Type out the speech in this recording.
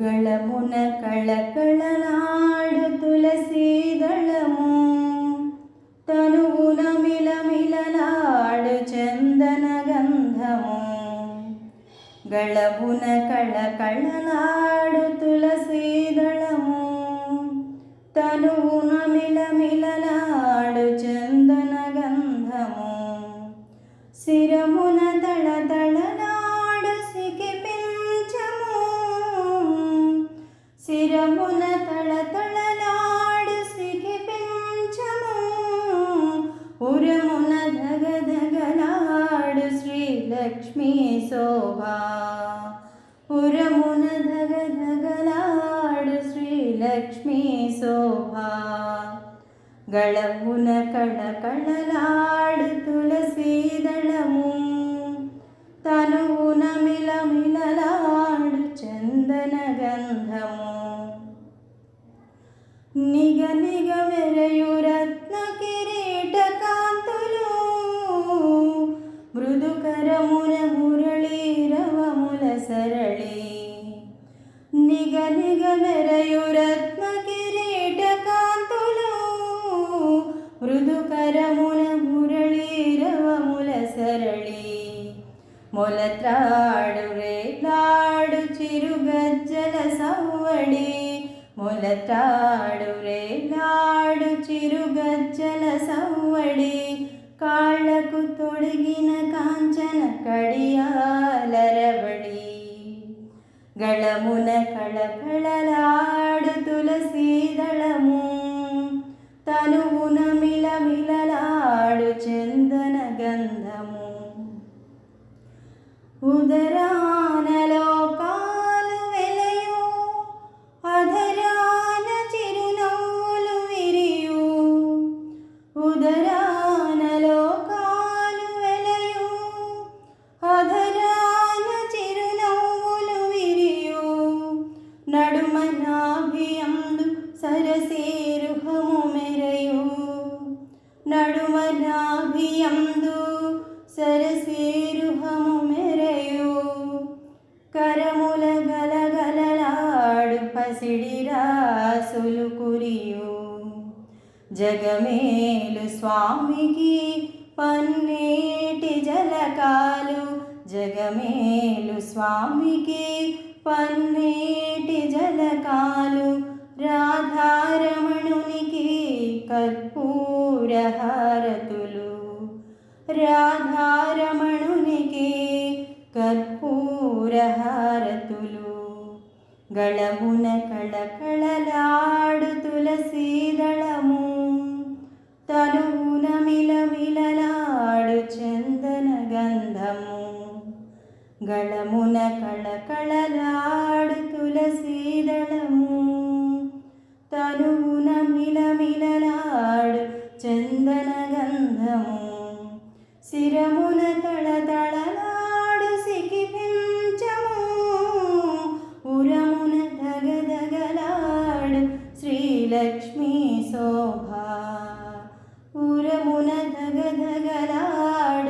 గళమున కళకళలాడు తులసీదళము తనువున మిలమిలలాడు చందన గంధము గళమున కళకళలాడు తులసీదళము తనువున మిలమిలలాడు చందన గంధము శిరమున తళతళలాడు శిరమున తళతళలాడు సికిపించము ఉరమున ధగధగలాడు శ్రీలక్ష్మీ శోభా ఉరమున ధగధగలాడు శ్రీలక్ష్మీ శోభా గళమున కళకళలాడు తులసీదళము నిగ నిగ మెరయు రత్న కిరీట కాంతులు. మృదుకరమున మురళీరవముల సరళి. నిగ నిగ మెరయు రత్న కిరీట కాంతులు. మృదుకరమున మురళీరవముల సరళి. మొలత్రాడు రేలాడు చిరుగజ్జల సవ్వడి. మొలతాడు రేలాడు చిరుగజ్జల సవ్వడి కాళ్ళకు తొడిగిన కాంచన కడియాలరవడి. గళమున కళకళలాడు తులసీదళము తనువున మిలమిలలాడు చందన గంధము. ఉదరా సరసేరుహము మెరయు. కరముల గలగలలాడు పసిడి రాసులు కురియు. జగమేలు స్వామికి పన్నేటి జలకాలు. జగమేలు స్వామికి పన్నేటి జలకాలు. రాధారమణునికి కర్పూర రాధారమణునికి కర్పూరహారతులు. గళమున కళకళలాడు తులసీదళము తనువున మిలమిలలాడు చందన గంధము. గళమున కళకళలాడు తులసీదళము తనువున మిలమిలలాడు చందన గంధము. सिरमुन तळतळलाडु सिकि पिञ्चरमुन दगद गलाड् श्री लक्ष्मी शोभा पूरमुन दगद गलाड्